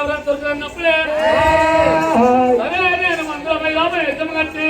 కావరం దొరికినప్పుడే అరే నేను మంత్రం మీద వేషం కట్టి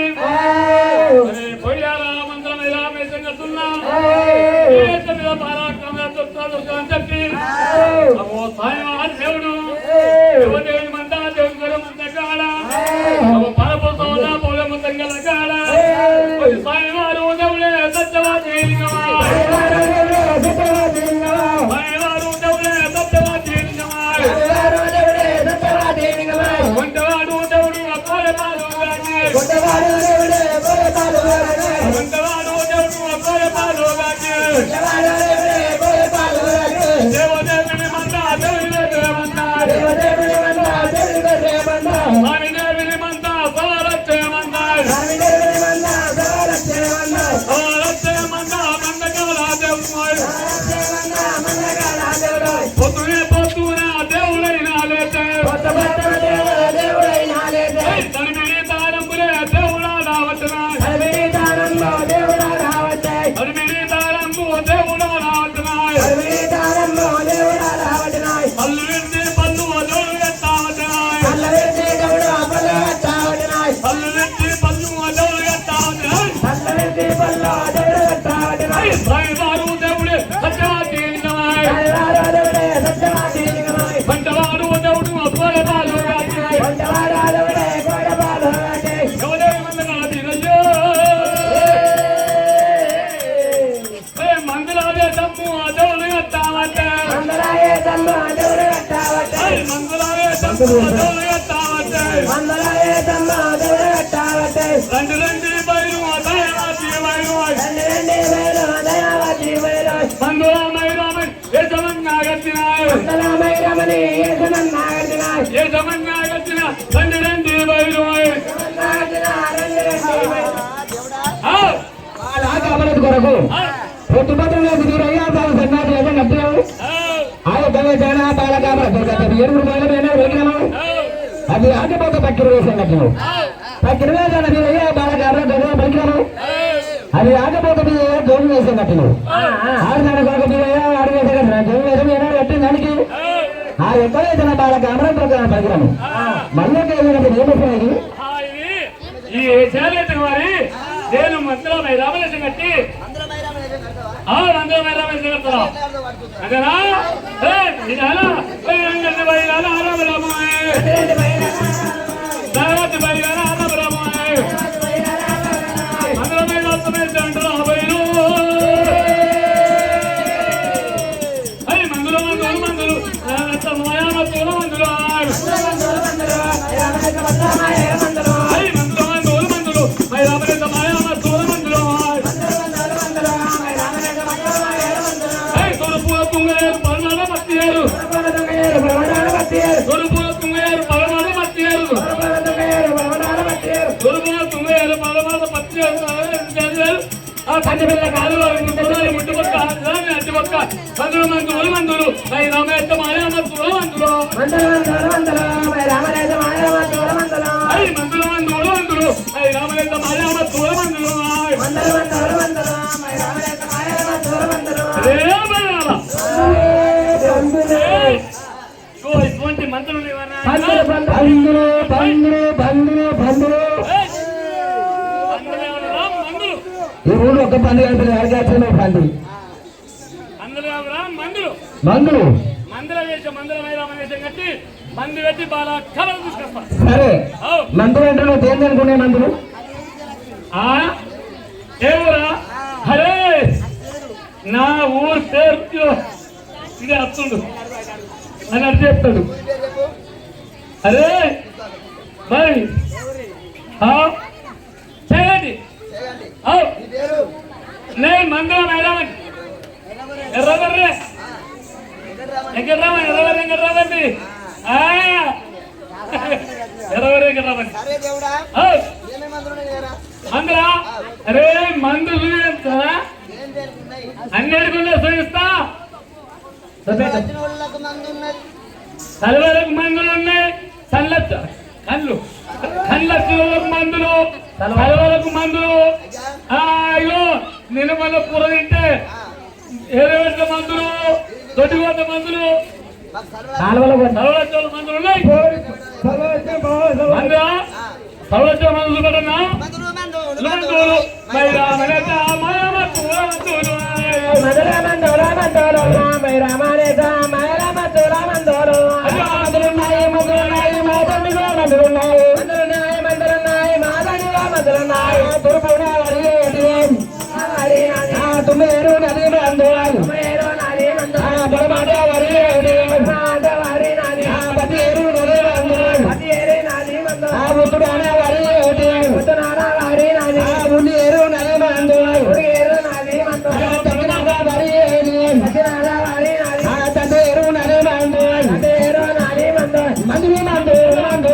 ఎత్తావచ్చే రెండు రెండు బయలు దయవాసి బయలు మందుల మైరామై యజమంగా గచ్చినాయు యజమంగా గచ్చిన రెండు రెండు బయలు కొరకు పొట్టుపత్రులు తీరయ్యా తాను సన్నాసి లేదా నట్టావు అది ఆగిపోతే పక్కిన వేసాం కట్టినావు పక్కిన వేసాను తీరయ్యా బాల కాబట్టి అది ఆగిపోతే మీద జోలు ఆడదాని కొరకు ఆడు వేసే కట్టినా జోలు వేసం కట్టిన దానికి. ఆ ఎక్కడైతే నా బాల కామరం పలికినాము. మళ్ళీ ఏమైపోయినది ఈ చేరేత వారి నేను మంత్రులు రామలేశం కట్టి ಆ ರಂಗ ಮೇಲೆ ಬರ್ತಾರ ಅದರ ಏ ಇದಲ್ಲ ಏ ರಂಗದ ಬೈಲಾಲ ಆರಾಮ ರಾಮಾಯ ದಾರದ ಬೈಲಾಲ ಆರಾಮ ರಾಮಾಯ ಅದರ ಮೇಲೆ ಸಮಯ ಚಂದ್ರ ఆ పంట పిల్ల కాదు ముట్టుకోవాలి ముట్టుకొక్క దాన్ని అడ్డు పక్క మందులు మందులు. మందులు మై మాయామ తోల మందులు. అయ్ మందులు మందులు. మందులు మై రామలేశ మాయామ తోల మందులు అదే బలరాల. ఏయ్! ఇగో ఇటువంటి మంత్రులు ఎవరన్నా? బంధులు బంధులు బంధులు బంధులు ఏయ్! మంత్రులు ఎవరురా? మందులు ఈ ఊళ్ళో ఒక పండుగ కలిపి అడిగేస్తున్నావు పండు మందులు ఎవరురా? మందులు మందులు మందుల వేషం మందుల వైరామ వేషం కట్టి మందు పెట్టి బాగా కలర్ తీసుకొస్తా. సరే. మందులు అంటే నువ్వు దేని అనుకునే మందులు? అరే నా ఊరు పేరు ఇది అత్తుండు. అని అర్థం చెప్తాడు. అరే మరి? ఆ, చేయండి. నేను మందుల మేడం ఎర్రబర్రే. ఎర్రబర్రె ఎక్కడ్రామండి ఎర్రబర్రె అవు. ఏమేమి మందులు ఉన్నాయి కదా మందులా అరే మందు చూపిస్తా. ఏం జరుగుతున్నాయి అన్నిటికుండా చూపిస్తా. తలవరకు మందులు ఉన్నాయి. కళ్ళు. కళ్ళ చూలకు మందులు. కలవలకు మందులు. అయ్యో నేను మన కూర తింటే ఏరేళ్ళ మందులు దొడ్డిగొడ్డ మందులు. సర్వలక్షల మందులు ఉన్నాయి. సర్వలక్షల మందులు పడనా మందులు మందులు మందులు మైరామనేత మందులు మందులు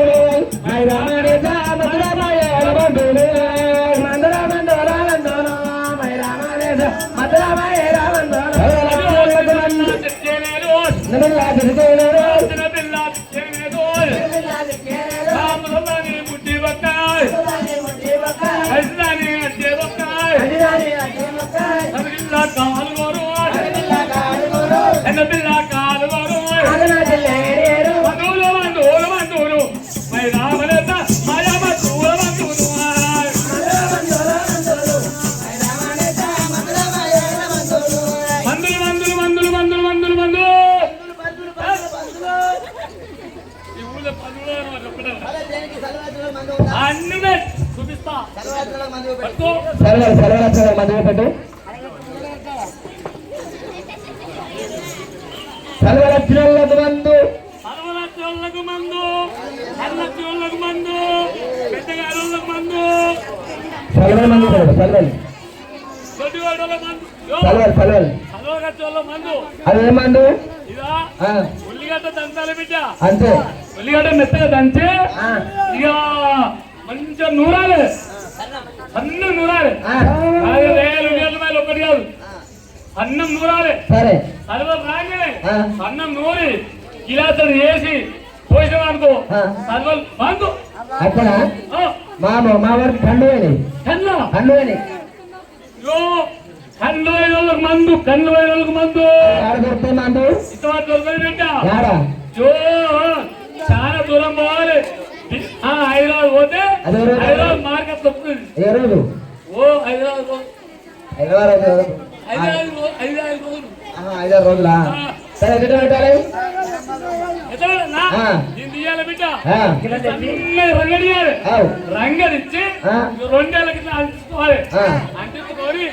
చూపిస్తా సర్వత్రులకు మందు పెట్టు. సర్వలక్షణలకు మందు. అరవలక్షలకు మందు. అరలక్షలకు మందు. పెద్దగారులకు మందు. సర్వల మందు సర్వల్. సర్వల్ సర్వల్. మందు. అది మందు? ఉల్లిగడ్డ దంచాలి బిడ్డ. అంతే. ఉల్లిగడ్డ మెత్తగా దంచి. ఇక మంచిగా నూరాలి. అన్నం నూరాలి. వేలు వేలు వేలు ఒకటి కాదు. అన్నం నూరాలి. సరే. సర్వం రాగానే. అన్నం నూరి గిలాసులు వేసి ఆ. సర్వం మందు అక్కడ ఆ, మా మా వారికి కండు పోయినాయి కన్ను కండు పోయినాయి యో కన్ను అయిన వాళ్ళకి మందు కన్ను అయిన వాళ్ళకి మందు. మందు? చాలా దూరం పోవాలి. హైదరాబాద్ పోతే. హైదరాబాద్ మార్కెట్ ఏ రోజు హైదరాబాద్ రోజులు. ఐదారు రోజులా. సరే ఎక్కడ పెట్టాలి? ఆ. రెండేళ్ళకి ఇట్లా అంటించుకోవాలి. అంటించుకొని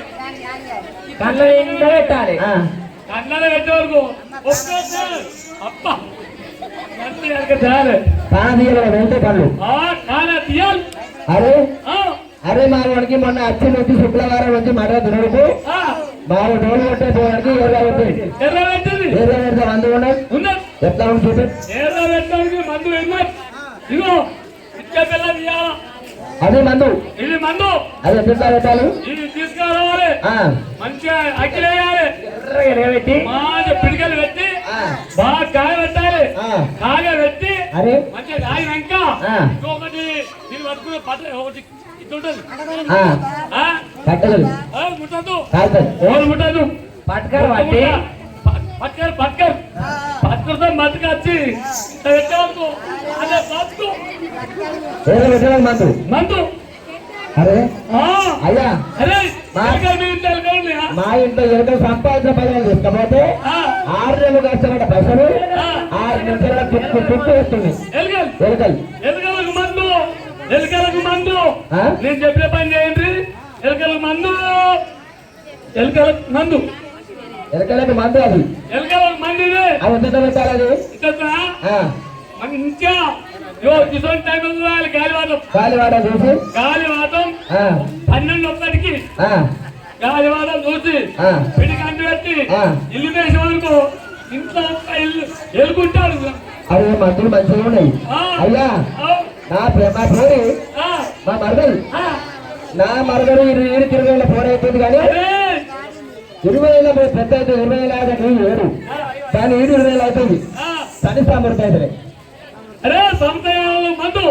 కళ్ళ పెట్టాలి? కన్నడ పెట్టే వరకు ఒక్కోసారి అప్ప తీయాలి కళ్ళు. కాన తీయాలి. అరే? అరే మా వాడికి మొన్న వచ్చి వచ్చి శుక్రవారం వచ్చి మడ దునడుకు ఆ, మా డోలు కొట్టే పోవడానికి ఎర్ర పెట్టింది ఎర్ర పెడితే ఎట్లా ఉంది అదే మందు. ఇది మందు. అది ఎట్లా పెట్టాలి ఇది తీసుకురావాలి. ఆ, మంచిగా అక్కిలేయాలి ఎర్రగా మంచి పిడికలు పెట్టి బాగా కాయ పెట్టాలి. కాయ పెట్టి అరే. మంచిగా కాయినాక ఆ. ఇంకొకటి ఒకటి ఇట్లుంటది. ముట్టద్దు. ఎవరు ముట్టద్దు? పట్టుకర అదే బతుకు మందు. మందు. అరే. అయ్యా. అరే మా- ఇంట్లో ఎరుకలు సంపాదించిన పైసలు తీసుకపోతే ఆరు నెలలు కష్టపడ్డ పైసలు ఆరు తుక్కు తుక్కు వస్తుంది. ఎలుకలు. ఎలుకలకు మందు? నేను చెప్పిన పని చేయండి. ఎలుకలకు మందు. ఎలుకలకు మందు. ఎరుకలకు మందు అది. ఎలుకలకు మందు అది ఎంత పెట్టాలి అది? ఇంతనా? ఆ, మంచిగా. యో ఇటువంటి టైంలో చూడాలి గాలివాతం గాలివాడ చూసి. గాలివాతం పన్నెండు ఒక్కటికి గాలివాతం చూసి. పిడి కంటి పెట్టి. ఇల్లు వేసిన అనుకో ఇంట్లో ఒక్క ఇల్లు ఎలుకుంటాడు. అవి మందులు మంచిగా ఉన్నాయి. అయ్యా. నా మా పేరు మా మరదలు. నా మరదలు ఇరు ఇరు తిరిగి వేల ఫోన్ అయిపోయింది కానీ ఇరవై వేల పెద్ద అయితే ఇరవై వేల అయితే నీళ్ళు వేరు కానీ ఈడు ఇరవై వేలు అవుతుంది మూడు పైసలే అరే సంతయాలు మందు.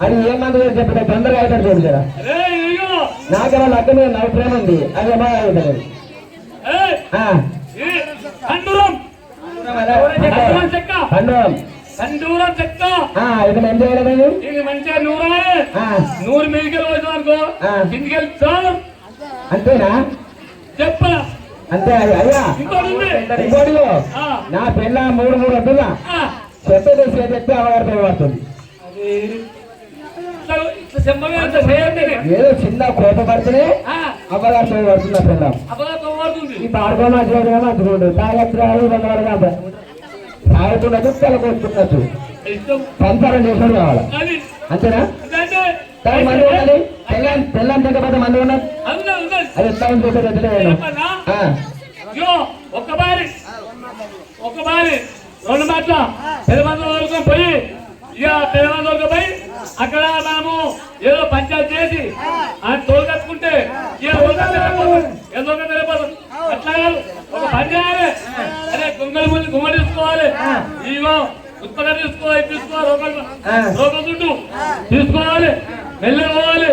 అది ఏ మందు వేసి చెప్పితే తొందరగా అవుతాడు చూడు రే ఇదిగో. నాకేమో లక్క మీద నవ్వు ప్రేమ ఉంది అది బాగా అవుతుంది ఏయ్, ఆ. చెక్క ఇది ఇది మంచిగా నూరు. మీదకి అనుకో. కిందికి చాలు అంతేనా? చెప్పరా అంతే అయ్యా ఇంకోటి ఉంది. ఇంకోటి ఆ, నా పిల్ల మూడు మూడు వద్దులా? ఆ. చెత్త తెచ్చి చెప్తే అవగారితో పడుతుంది ఏదో చిన్న కోప పడితేనే ఆ, అవగారితో పడుతుంది ఆ పిల్ల ఈ పాడుకో మంచిగా మంచిగుండు తాగత్రాలు బంగారు తాగుతున్నట్టు తెలకొస్తున్నట్టు ఇష్టం సంసారం చేసాడు కావాలి. అది అంతేనా? దాని మంది ఉన్నది తెల్లం తెల్లం తెగపోతే మంది ఉన్నది అది రెండు మాటల పెద్ద మంది వరకు పోయి ఇక పెద్ద మంది వరకు పోయి అక్కడ మనము ఏదో పంచాయతీ చేసి ఆ. తోలు కట్టుకుంటే ఏదో తెలియపోతుంది అట్లా కాదు ఒక పని చేయాలి అరే గుంగలి ముందు గుమ్మ తీసుకోవాలి. ఇగో ఉత్తగా తీసుకోవాలి తీసుకోవాలి చుట్టూ. తీసుకోవాలి. వెళ్ళి పోవాలి.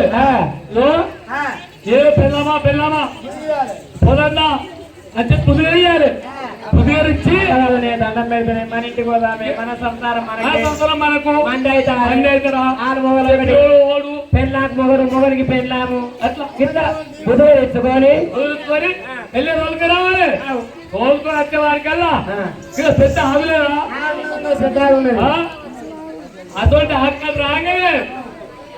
ఏ పెళ్ళామా పెళ్ళామా? పోదన్నా. అంటే పుదిగేయాలి పుదిగరిచ్చి నేను దండం పెడుతున్నాయి మన ఇంటికి పోదామే మన సంసారం ఆ మనకి. మంది అవుతారా ఆరు. మొగలు పెళ్ళాకు మొగలికి పెళ్ళాము. అట్లా. కింద బుధువు తెచ్చుకొని వదులుకొని వెళ్ళే రోజుకి రావాలి. రోజుకొని వచ్చే వారికల్లా. ఇక పెద్ద ఆగులేదా? అటువంటి ఆకలి రాగానే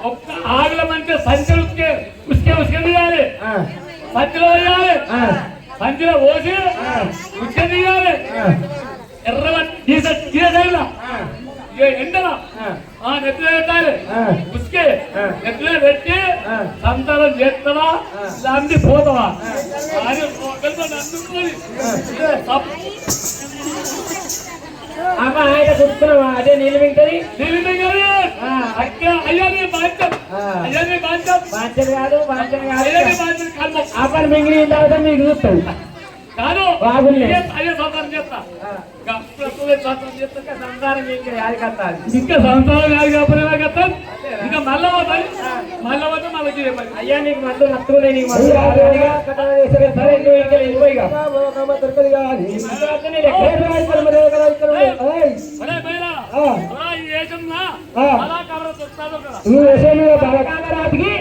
ఒక్క ఆగుల మంచి సంచులు ఉస్కే ఉస్కే ఉస్కే తీయాలి. ఆ. సంచిలో వేయాలి. సంచిలో పోసి తీయాలి ఎర్ర తీస తీసేలా ఎండలా. ఆ. నెత్తిలో పెట్టాలి. ఉస్కే. నెత్తిలో పెట్టి సంతానం చేస్తావా లాంటి పోతావా? అని ఒకరితో అందుకొని అమ్మ ఆయన కూర్చున్నావా అదే నిలబింటది అక్క అయ్యా నీ బాధ్యం. అయ్యా నీ బాధ్యం. కాదు కాదు. బాధ్యం కాదు అప్పుడు మింగిలి తర్వాత మీకు చూస్తాడు కాదు. అయ్యే సంతానం చేస్తా. సంతానం చేస్తా? సంసారం అది. ఇంకా సంతానం కాదు కాబట్టి ఎలాగత్తాం ఇంకా మళ్ళా పోతాయి మళ్ళా పోతే మళ్ళీ అయ్యా నీకు మందు నచ్చుకునే నీకు నువ్వు విషయంలో బాగా రాతికి.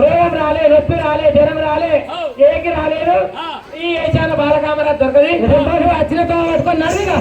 రోగం రాలే నొప్పి రాలే జ్వరం రాలే. ఏకి రాలేదు. ఈ ఏషాన బాలకామరా దొరకది. వచ్చిన పట్టుకొని నడిగా